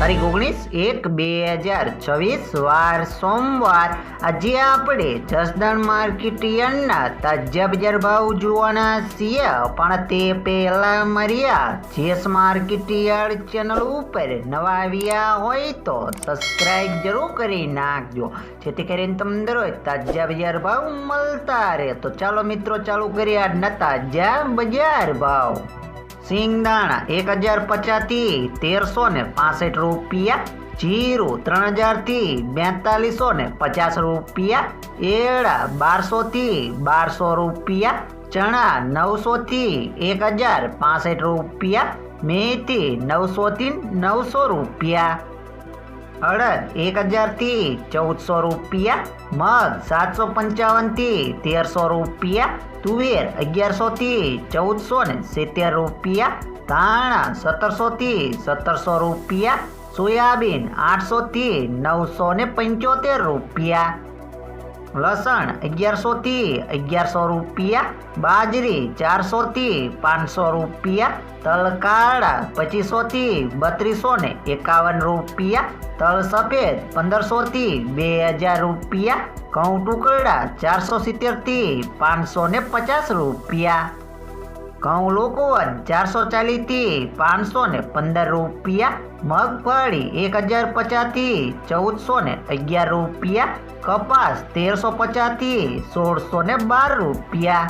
તારીખ ઓગણીસ એક બે હજાર છવ્વીસ, વાર સોમવાર. આજે આપણે જસદણ માર્કેટ યાર્ડના તાજા બજાર ભાવ જોવાના છીએ. પણ તે પહેલા મર્યા જેસ માર્કેટ યાર્ડ ચેનલ ઉપર નવા આવ્યા હોય તો સબસ્ક્રાઇબ જરૂર કરી નાખજો. જેથી કરીને તમને દરરોજ તાજા બજાર ભાવ મળતા રહે. તો ચાલો મિત્રો, ચાલુ કરીએ આજના તાજા બજાર ભાવ. સિંગદાણા એક હજાર પચાસથી તેરસો ને પાસઠ રૂપિયા, જીરું ત્રણ હજારથી બેતાલીસો ને પચાસ રૂપિયા, એડા બારસોથી બારસો રૂપિયા, ચણા નવસોથી એક હજાર પાસઠ રૂપિયા, મેથી નવસોથી નવસો રૂપિયા. અડદ એક હજારથી ચૌદસો રૂપિયા મગ સાતસો પંચાવનથી તેરસો રૂપિયા, તુવેર અગિયારસોથી ચૌદસો ને સિત્તેર રૂપિયા, ધાણા સત્તરસોથી સત્તરસો રૂપિયા, સોયાબીન આઠસોથી નવસો ને પંચોતેર રૂપિયા. લસણ અગિયારસોથી અગિયારસો રૂપિયા, બાજરી ચારસોથી પાંચસો રૂપિયા, તલકાળા પચીસોથી બત્રીસો ને એકાવન રૂપિયા, તલ સફેદ પંદરસોથી બે હજાર રૂપિયા, ઘઉં ટુકડા ચારસો સિત્તેરથી પાંચસો ને પચાસ રૂપિયા. ઘઉં લોકો ચારસો ચાલીસથી પાંચસો ને પંદર રૂપિયા, મગફળી એક હજાર પચાસથી ચૌદસો ને અગિયાર રૂપિયા, કપાસ તેરસો પચાસથી સોળસો ને બાર રૂપિયા.